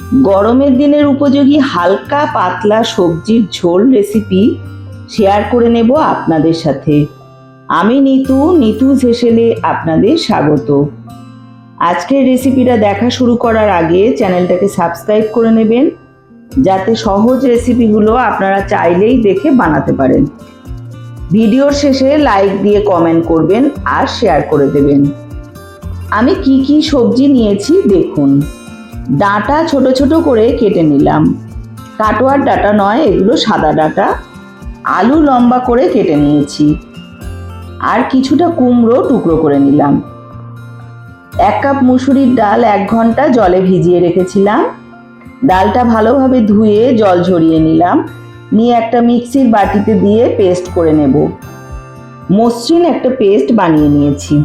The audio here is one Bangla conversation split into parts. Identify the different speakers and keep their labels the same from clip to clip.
Speaker 1: গরমের দিনের উপযোগী হালকা পাতলা সবজির ঝোল রেসিপি শেয়ার করে নেব আপনাদের সাথে। আমি নিতু নিতু হেসেলে আপনাদের স্বাগত। আজকের রেসিপিটা দেখা শুরু করার আগে চ্যানেলটাকে সাবস্ক্রাইব করে নেবেন, যাতে সহজ রেসিপিগুলো আপনারা চাইলেই দেখে বানাতে পারেন। ভিডিওর শেষে লাইক দিয়ে কমেন্ট করবেন আর শেয়ার করে দেবেন। আমি কি কি সবজি নিয়েছি দেখুন। ডাঁটা ছোট ছোট করে কেটে নিলাম। কাটোয়ার ডাঁটা নয়, এগুলো সাদা ডাঁটা। আলু লম্বা করে কেটে নিয়েছি। আর কিছুটা কুমড়ো টুকরো করে নিলাম। এক কাপ মুসুরির ডাল এক ঘণ্টা জলে ভিজিয়ে রেখেছিলাম। ডালটা ভালোভাবে ধুয়ে জল ঝরিয়ে নিলাম। নিয়ে একটা মিক্সির বাটিতে দিয়ে পেস্ট করে নেব। মসৃণ একটা পেস্ট বানিয়ে নিয়েছি।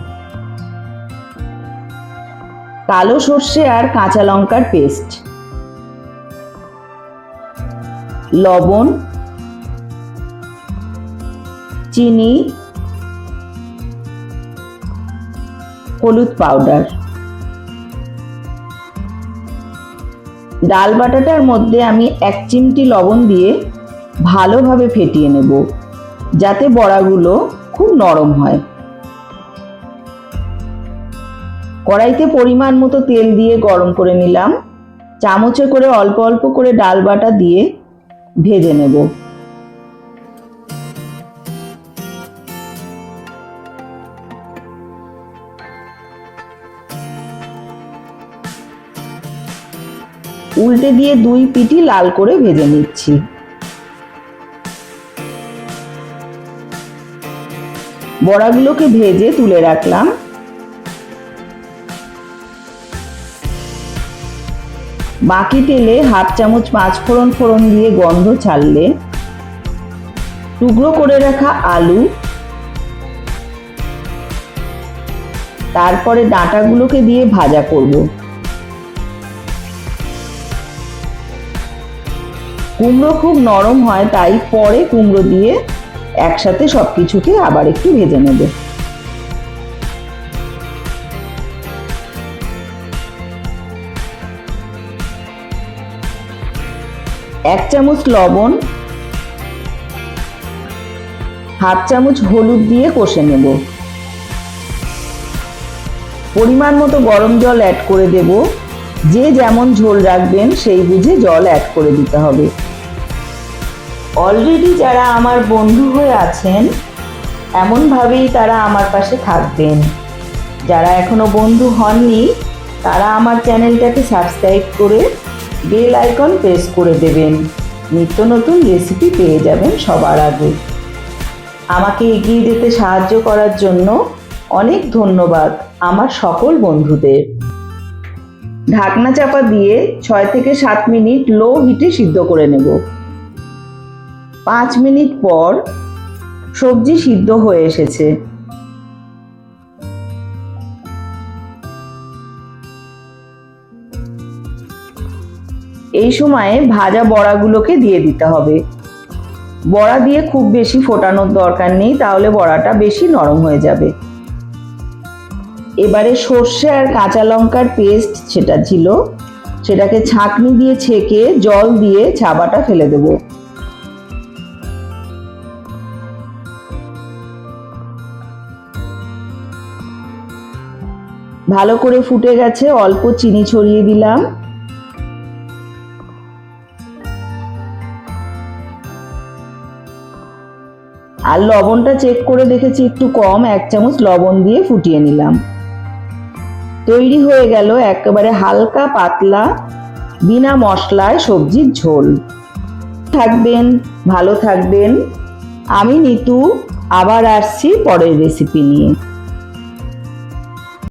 Speaker 1: কালো সর্ষে আর কাঁচা লঙ্কার পেস্ট। লবণ, চিনি, হলুদ পাউডার। ডাল বাটাটার মধ্যে আমি এক চিমটি লবণ দিয়ে ভালোভাবে ফেটিয়ে নেব, যাতে বড়াগুলো খুব নরম হয়। কড়াইতে পরিমাণ মতো তেল দিয়ে গরম করে নিলাম। চামচে করে অল্প অল্প করে ডাল বাটা দিয়ে ভেজে নেব। উল্টে দিয়ে দুই পিটি লাল করে ভেজে নিচ্ছি। বড়াগুলোকে ভেজে তুলে রাখলাম। বাকি তেলে হাফ চামচ পাঁচ ফোড়ন ফোড়ন দিয়ে গন্ধ ছাড়লে টুকরো করে রাখা আলু, তারপরে ডাঁটাগুলোকে দিয়ে ভাজা করব। কুমড়ো খুব নরম হয়, তাই পরে কুমড়ো দিয়ে একসাথে সব কিছুকে আবার একটু ভেজে নেবে। এক চামচ লবণ, হাফ চামচ হলুদ দিয়ে কষে নেব। পরিমাণ মতো গরম জল অ্যাড করে দেব। যে যেমন ঝোল রাখবেন, সেই বুঝে জল অ্যাড করে দিতে হবে। অলরেডি যারা আমার বন্ধু হয়ে আছেন, এমনভাবেই তারা আমার পাশে থাকবেন। যারা এখনও বন্ধু হননি, তারা আমার চ্যানেলটাকে সাবস্ক্রাইব করে বেল আইকন প্রেস করে দেবেন। নিত্য নতুন রেসিপি পেয়ে যাবেন সবার আগে। আমাকে এগিয়ে যেতে সাহায্য করার জন্য অনেক ধন্যবাদ আমার সকল বন্ধুদের। ঢাকনা চাপা দিয়ে ছয় থেকে সাত মিনিট লো হিটে সিদ্ধ করে নেব। পাঁচ মিনিট পর সবজি সিদ্ধ হয়ে এসেছে। এই সময়ে ভাজা বড়াগুলোকে দিয়ে দিতে হবে। বড়া দিয়ে খুব বেশি ফোটানোর দরকার নেই, তাহলে বড়াটা বেশি নরম হয়ে যাবে। এবারে সর্ষে আর কাঁচা লঙ্কার পেস্ট সেটা ছিল, সেটাকে ছাঁকনি দিয়ে ছেঁকে জল দিয়ে ছাবাটা ফেলে দেব। ভালো করে ফুটে গেছে, অল্প চিনি ছড়িয়ে দিলাম। আর লবণটা চেক করে দেখেছি একটু কম, এক চামচ লবণ দিয়ে ফুটিয়ে নিলাম। তৈরি হয়ে গেল একেবারে হালকা পাতলা বিনা মশলায় সবজির ঝোল। থাকবেন, ভালো থাকবেন। আমি নিতু, আবার আসছি পরের রেসিপি নিয়ে।